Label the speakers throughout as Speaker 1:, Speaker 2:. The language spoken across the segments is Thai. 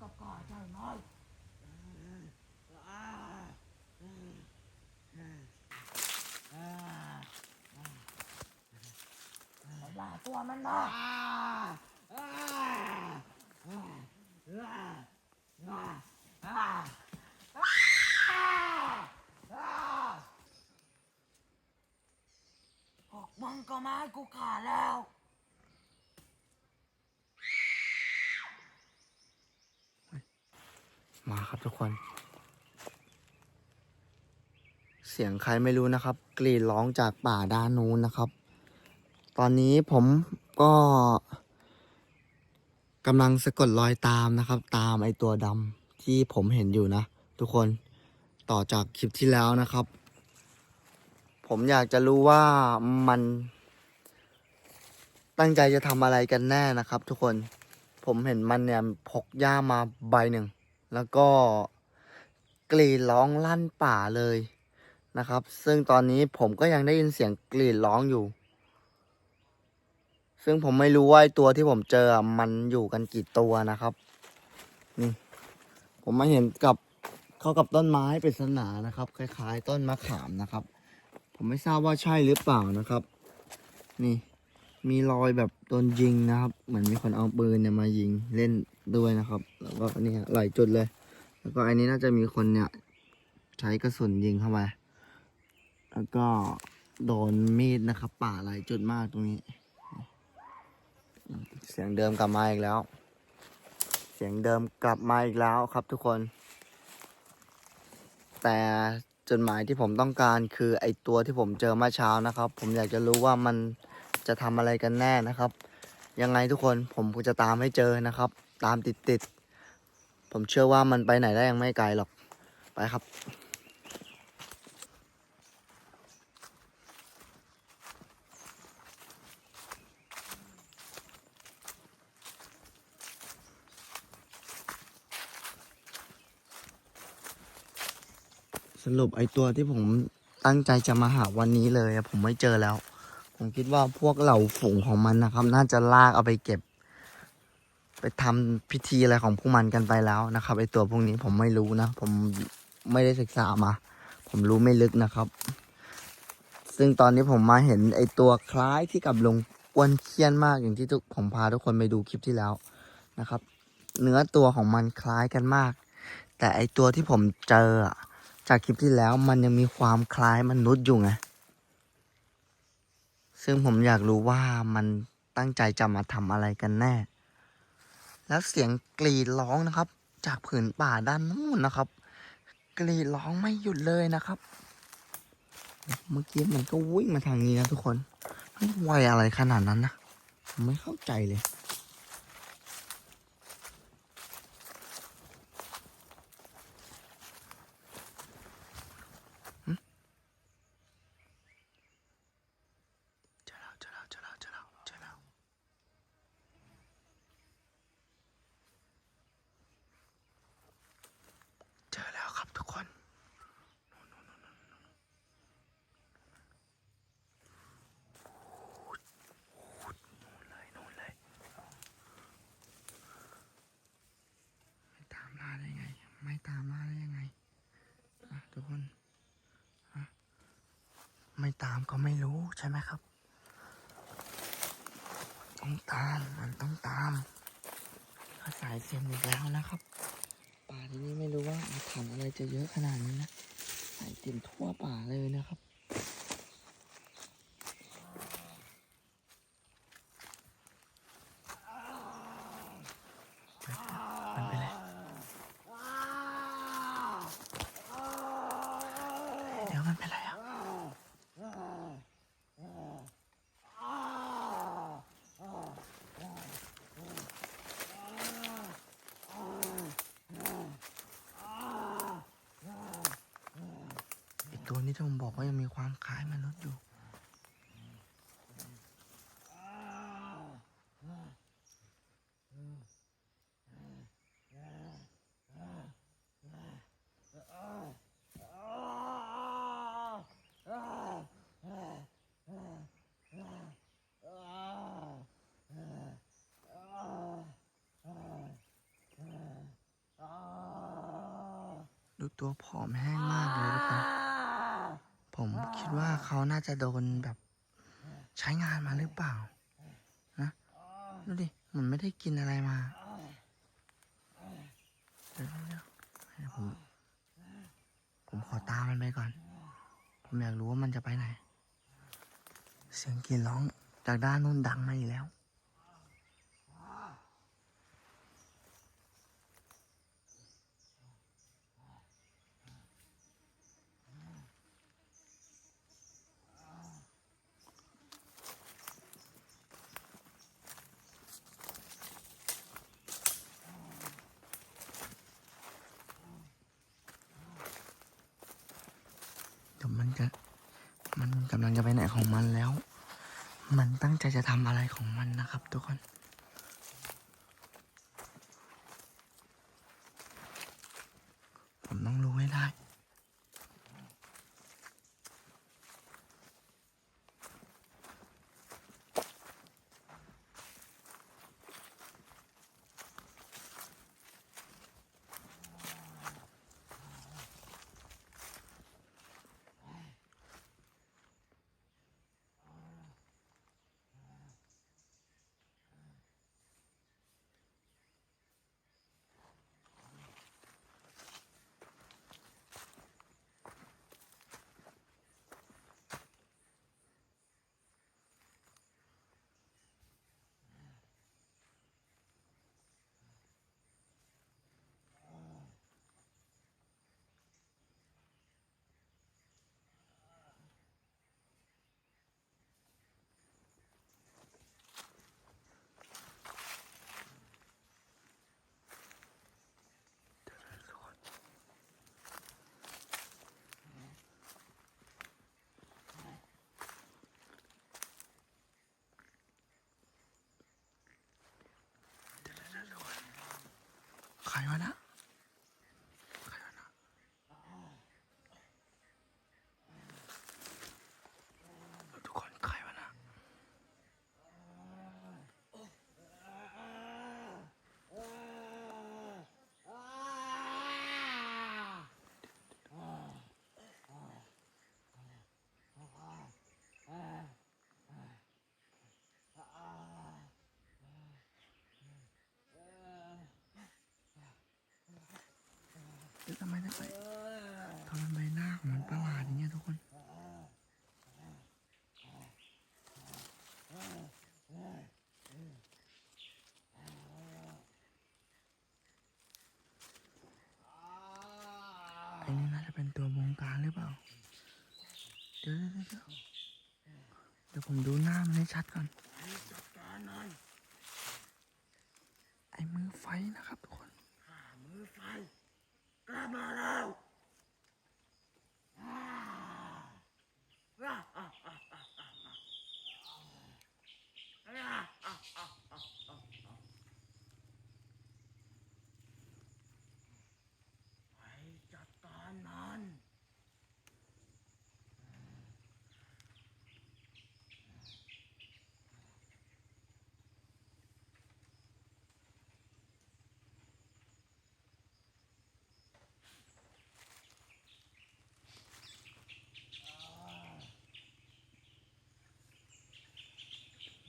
Speaker 1: กับข้าใช่ไหมเอาล่าตัวมันมาพวกมึงก็มากูฆ่าแล้ว
Speaker 2: มาครับทุกคน เสียงใครไม่รู้นะครับ กรีดร้องจากป่าด้านนู้นนะครับ ตอนนี้ผมก็กำลังสะกดรอยตามนะครับ ตามไอตัวดำที่ผมเห็นอยู่นะ ทุกคนต่อจากคลิปที่แล้วนะครับ ผมอยากจะรู้ว่ามัน ตั้งใจจะทำอะไรกันแน่นะครับ ทุกคนผมเห็นมันเนี่ยพกย่ามาใบหนึ่ง แล้วก็กรีดร้องลั่นป่าเลยนะครับ ซึ่งตอนนี้ผมก็ยังได้ยินเสียงกรีดร้องอยู่ ซึ่งผมไม่รู้ว่าตัวที่ผมเจอมันอยู่กันกี่ตัวนะครับนี่ผมมาเห็นกับเข้ากับต้นไม้ปริศนานะครับ คล้าย ๆ ต้นมะขามนะครับ ผมไม่ทราบว่าใช่หรือเปล่านะครับ นี่มีรอยแบบโดนยิงนะครับ เหมือนมีคนเอาปืนเนี่ยมายิงเล่น ด้วยนะครับ แล้วก็นี่หลายจุดเลย แล้วก็อันนี้น่าจะมีคนเนี่ย ใช้กระสุนยิงเข้าไปแล้วก็โดนมีดนะครับ ป่าหลายจุดมากตรงนี้ เสียงเดิมกลับมาอีกแล้ว เสียงเดิมกลับมาอีกแล้วครับทุกคน แต่จดหมายที่ผมต้องการคือไอตัวที่ผมเจอเมื่อเช้านะครับ ผมอยากจะรู้ว่ามันจะทำอะไรกันแน่นะครับ ยังไงทุกคนผมก็จะตามให้เจอนะครับ ตามติดติดๆผมเชื่อว่ามันไปไหนได้ยังไม่ไกลหรอก ไปครับ สรุปไอตัวที่ผมตั้งใจจะมาหาวันนี้เลยผมไม่เจอแล้ว ผมคิดว่าพวกเหล่าฝูงของมันนะครับ น่าจะลากเอาไปเก็บ ทำพิธีอะไรของพวกมันกันไปแล้วนะครับไอตัวพวกนี้ผมไม่รู้นะ ผมไม่ได้ศึกษามา ผมรู้ไม่ลึกนะครับ ซึ่งตอนนี้ผมมาเห็นไอตัวคล้ายที่กับลงกวนเคียนมากอย่างที่ทุกผมพาทุกคนไปดูคลิปที่แล้วนะครับ เนื้อตัวของมันคล้ายกันมาก แต่ไอตัวที่ผมเจอจากคลิปที่แล้วมันยังมีความคล้ายมนุษย์อยู่ไงซึ่งผมอยากรู้ว่ามันตั้งใจจะมาทำอะไรกันแน่ แล้วเสียงกรีดร้องนะครับ จากผืนป่าด้านนู้นนะครับ กรีดร้องไม่หยุดเลยนะครับเมื่อกี้มันก็วิ่งมาทางนี้นะทุกคนมันไวอะไรขนาดนั้นนะไม่เข้าใจเลย เจอแล้วเจอแล้วเจอแล้วเจอแล้วเจอแล้วเจอแล้ว ครับทุกคนนู่นนู่นนู่นนู่นนู่นนู่นเลยนู่นเลยไม่ตามล่าได้ไงไม่ตามล่าได้ยังไงอะทุกคนอะไม่ตามก็ไม่รู้ใช่ไหมครับ ต้องตาม มันต้องตามเขาสายเซ็นอีกแล้วนะครับป่า ที่นี่ไม่รู้ว่าอาถรรพ์อะไรจะเยอะขนาดนี้นะสายเต็มทั่วป่าเลยนะครับ มันไปเลยเดี๋ยวมันไปเลยอะ ไอตัว นี้ที่ผมบอกว่ายังมีความคล้ายมนุษย์อยู่ ดูตัวผอมแห้งมากเลยทุกคน ผมคิดว่าเขาน่าจะโดนแบบใช้งานมาหรือเปล่า นะดูดิมันไม่ได้กินอะไรมาเดี๋ยวเดี๋ยวเดี๋ยวผมผมขอตามมันไปก่อน ผมอยากรู้ว่ามันจะไปไหน เสียงกรีดร้องจากด้านนู้นดังมาอีกแล้ว เดี๋ยวมันจะ มัน กำลังจะไปไหนของมันแล้ว มันตั้งใจจะทำอะไรของมันนะครับทุกคน ahí ทำไมได้ไปทำไมใบหน้าของมันประหลาดอย่างเงี้ยทุกคนไอ้นี่น่าจะเป็นตัวบงการหรือเปล่าเดี๋ยวเดี๋ยวเดี๋ยวเดี๋ยวผมดูหน้ามันให้ชัดก่อน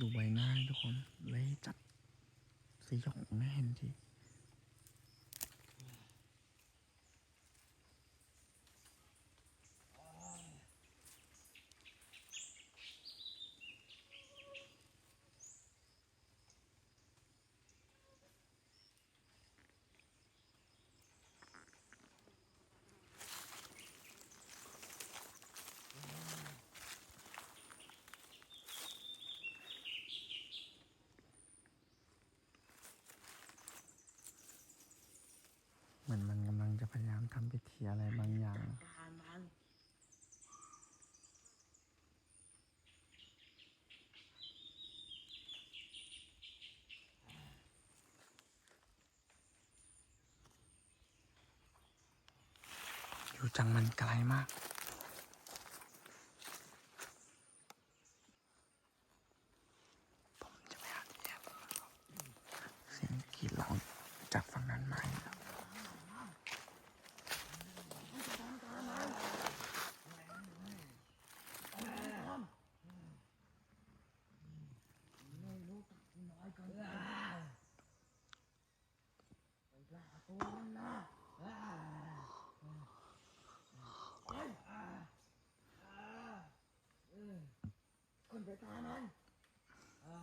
Speaker 1: ดู
Speaker 2: ใบหน้าทุกคนเละจัดสยองไม่เห็นที เหมือนมันกำลังจะ พยายามทำพิธีอะไรบางอย่าง อยู่จังมันไกลมาก ผมจะไปหาที่แอบเสียงกรีดร้องจากฝั่งนั้นมาอีกแล้ว
Speaker 1: ตัวมันนะอ่าเฮ้ยอ่าอ่าเออคุณไปตามมันอ่า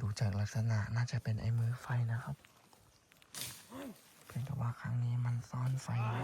Speaker 2: ดูจาก ลักษณะน่าจะเป็นไอ้มือไฟนะครับ เพียงแต่ว่าครั้งนี้มันซ่อนไฟไว้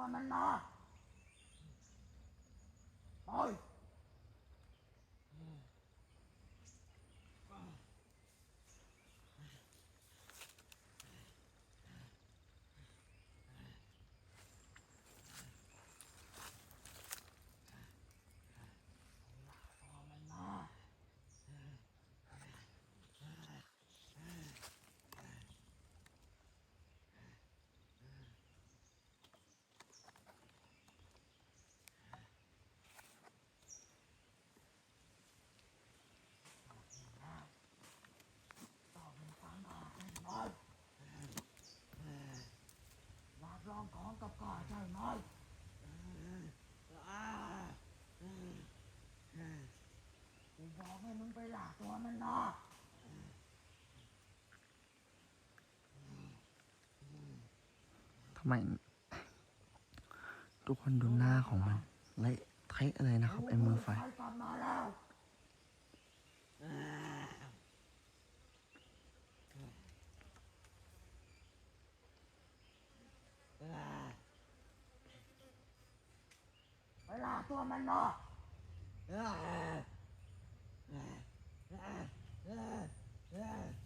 Speaker 1: 我们呐、 ให้มึงไปหลากตัวมันนะ
Speaker 2: ทำไม ทุกคนดูหน้าของมันเละเทะเลยนะครับไอ้มือไฟ
Speaker 1: กลับมาแล้วไปหลากตัวมันนะ Ah, ah.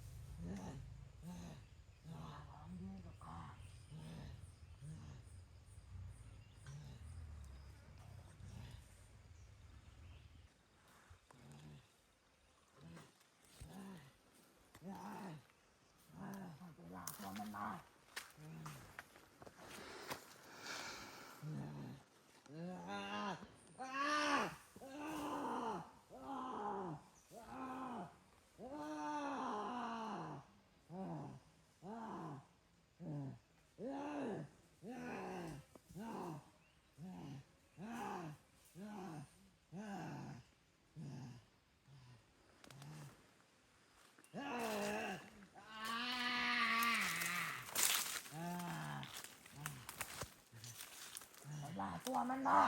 Speaker 1: ลากตัวมันมา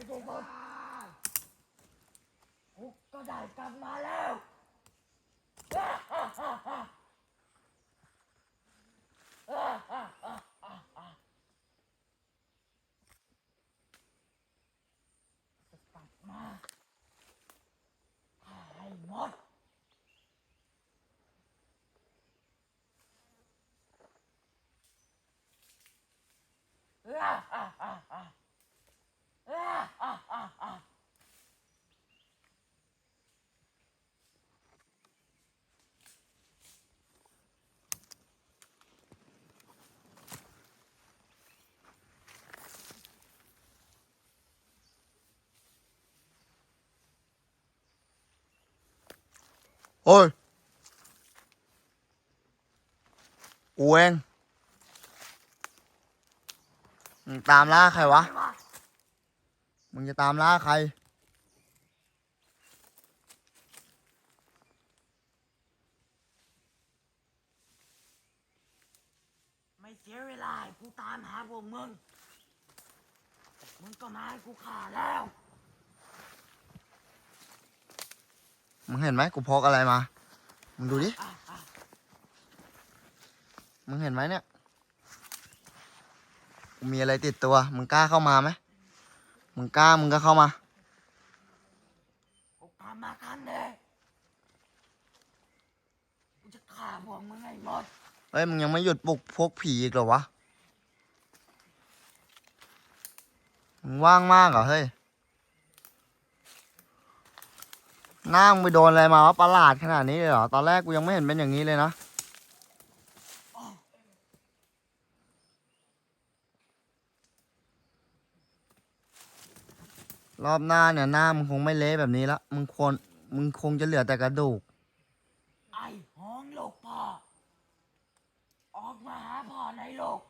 Speaker 1: ไปดูก่อนกูก็ได้กลับมาแล้ว
Speaker 2: โอ้ยอูเองมึงตามล่าใครวะ มึงจะตามล่าใคร
Speaker 1: ไม่เสียเวลากูตามหาพวกมึง มึงก็มาให้กูฆ่าแล้ว
Speaker 2: มึงเห็นไหมกูพกอะไรมา มึงดูดิ
Speaker 1: อะอะ
Speaker 2: มึงเห็นไหมเนี่ย กูมีอะไรติดตัว มึงกล้าเข้ามาไหม มึงกล้ามึงก็เข้ามา
Speaker 1: กูตามมาคันเดียวกูจะฆ่าพวกมึงให้หมด
Speaker 2: เฮ้ยมึงยังไม่หยุดปลุกพวกผีอีกเหรอวะ มึงว่างมากเหรอเฮ้ย หน้ามึงไปโดนอะไรมาวะประหลาดขนาดนี้เลยเหรอ ตอนแรกกูยังไม่เห็นเป็นอย่างนี้เลยนะ รอบหน้าเนี่ยหน้ามึงคงไม่เละแบบนี้ละ มึงควรมึงคงจะเหลือแต่กระดูก
Speaker 1: ไอ้ห้องโลกพ่อ ออกมาหาพ่อในโลก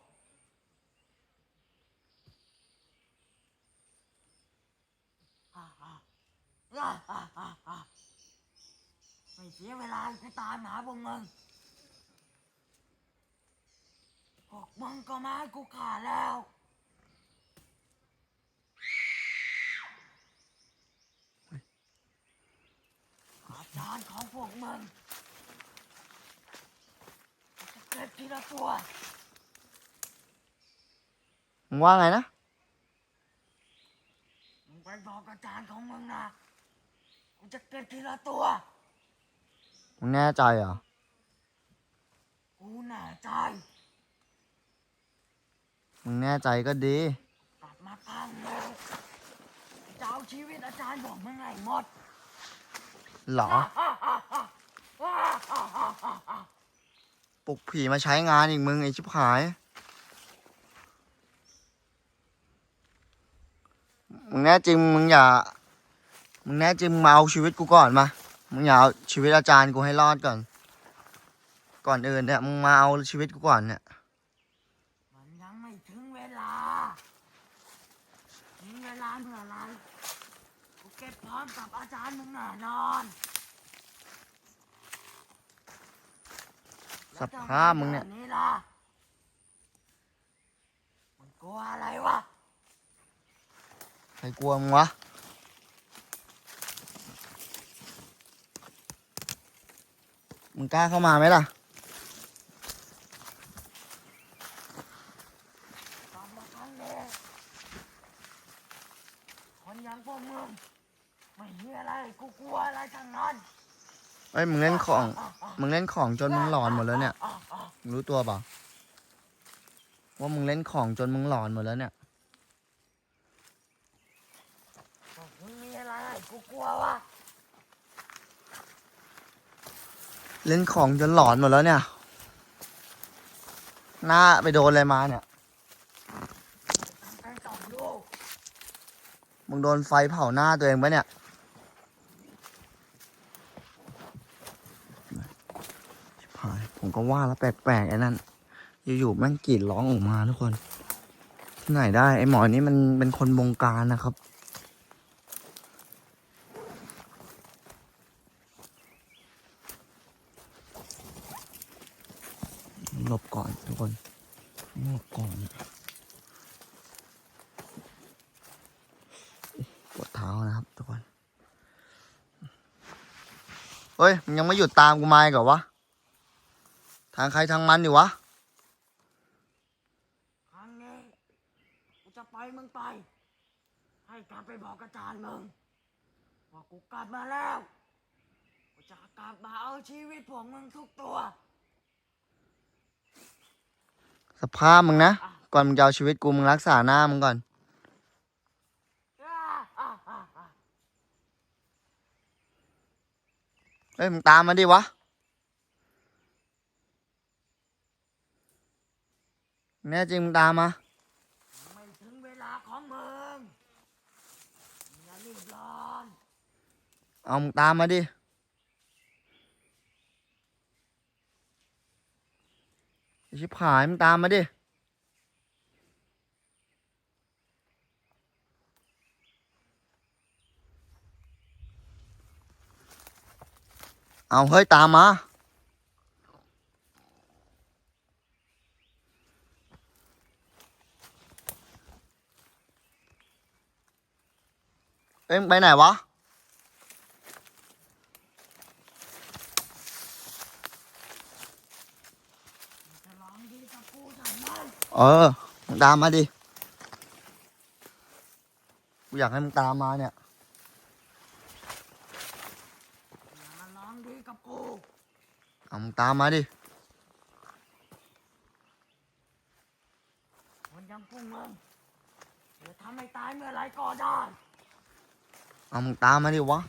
Speaker 1: อะอะ อะอะอะอะไม่เสียเวลาไปตามหาพวกมึงพวกมึงก็มาให้กูฆ่าแล้ว อาจารย์ของพวกมึงจะเก็บทีละตัว
Speaker 2: มึงว่าไงนะ
Speaker 1: มึงไปบอกอาจารย์ของมึงนะ กูจะเก็บทีละตัว
Speaker 2: มึงแน่ใจเหรอ
Speaker 1: กูแน่ใจ
Speaker 2: มึงแน่ใจก็ดี
Speaker 1: กลับมาข้างเลยจะเอาชีวิตอาจารย์บอกมึงให้หมด
Speaker 2: เหรอ ปลุกผีมาใช้งานอีกมึงไอชิบหาย มึงแน่จริงมึงอย่า มึงแน่จริงมึงมาเอาชีวิตกูก่อนมา มึงอย่าเอาชีวิตอาจารย์กูให้รอดก่อน ก่อนอื่นเนี่ยมึงมาเอาชีวิตกูก่อนเนี่ย
Speaker 1: มันยังไม่ถึงเวลาถึงเวลาเมื่อไหรกูเก็บพร้อมกับอาจารย์มึงแน่นอน
Speaker 2: สภาพมึงเนี่ย
Speaker 1: แล้วทำไแบบนี่ล่ะมึงกลัวอะไรวะ
Speaker 2: ใครกลัวมึงวะ มึงกล้าเข้ามาไหมล่ะ
Speaker 1: ตามมาครั้งเดียวคนอย่างพวกมึงไม่มีอะไรกูกลัวอะไรทั้งนั้น
Speaker 2: เอ้ยมึงเล่นของ มึงเล่นของจนมึงหลอนหมดแล้วเนี่ย
Speaker 1: อะอะ
Speaker 2: มึงรู้ตัวเปล่าว่ามึงเล่นของจนมึงหลอนหมดแล้วเนี่ย
Speaker 1: พวกมึงมีอะไรกูกลัววะ
Speaker 2: เล่นของจนหลอนหมดแล้วเนี่ย หน้าไปโดนอะไรมาเนี่ยมึงโดนไฟเผาหน้าตัวเองปะเนี่ยชิบหายผมก็ว่าแล้วแปลกๆไอ้นั่น อยู่ๆแม่งกรีดร้องออกมาทุกคน ที่ไหนได้ ไอ้หมอนี่มันเป็นคนบงการนะครับ หลบก่อนทุกคนหลบก่อนปวดเท้านะครับทุกคน เฮ้ย มันยังไม่ หยุดตามกูมาอีกเหรอวะ ทางใครทางมันอยู่วะ
Speaker 1: ครั้งนี้กูจะไปล่อยมึงไป ให้กลับไปบอกอาจารย์มึงว่ากูกลับมาแล้วกูจะกลับมาเอาชีวิตพวกมึงทุกตัว
Speaker 2: สภาพมึงนะ ก่อนมึงจะเอาชีวิตกูมึงรักษาหน้ามึงก่อน
Speaker 1: อ่าอ่าอ่าอ่า
Speaker 2: เฮ้ยมึงตามมาดิวะแน่จริงมึงตามมา
Speaker 1: ไม่ถึงเวลาของมึงอย่ารีบร้อน
Speaker 2: เอามึงตามมาดิไอ้ชิบหายมึงตามมาดิ เอาเฮ้ยตามมา เอ็มไปไหนวะ เออตามมาดิ กูอยากให้มึงตามมาเนี่ย
Speaker 1: มึง
Speaker 2: ตามมาดิ
Speaker 1: คนอยังพวกมึงจะทำให้ตายเมื่อไรก็ได้
Speaker 2: เอามึงตามมาดิวะ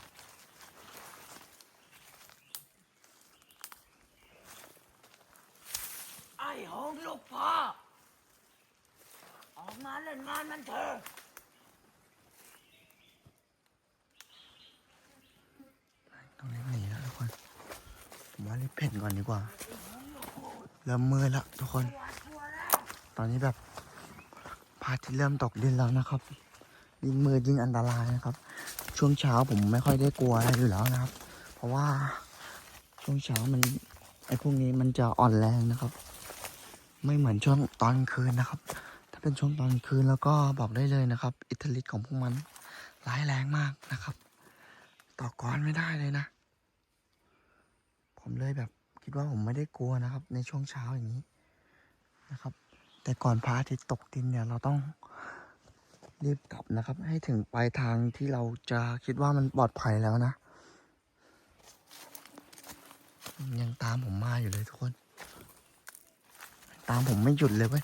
Speaker 1: ไอ้หงลูกพ่อออกมาเล่นงานมันเถอะ
Speaker 2: ต้องรีบหนีแล้วทุกคน ผมว่ารีบเพ่นก่อนดีกว่า เริ่มมืดแล้วทุกคน ตอนนี้แบบพระอาทิตย์เริ่มตกดินแล้วนะครับ ยิ่งมืดยิ่งอันตรายนะครับ ช่วงเช้าผมไม่ค่อยได้กลัวอะไรอยู่แล้วนะครับ เพราะว่าช่วงเช้ามันไอ้พวกนี้มันจะอ่อนแรงนะครับ ไม่เหมือนช่วงตอนคืนนะครับ ถ้าเป็นช่วงตอนคืนแล้วก็บอกได้เลยนะครับ อิทธิฤทธิ์ของพวกมันร้ายแรงมากนะครับ ต่อกรไม่ได้เลยนะ ผมเลยแบบ คิดว่าผมไม่ได้กลัวนะครับ ในช่วงเช้าอย่างนี้นะครับ แต่ก่อนพระอาทิตย์ตกดินเนี่ยเราต้องรีบกลับนะครับ ให้ถึงปลายทางที่เราจะคิดว่ามันปลอดภัยแล้วนะ ยังตามผมมาอยู่เลยทุกคน ตามผมไม่หยุดเลยเว้ย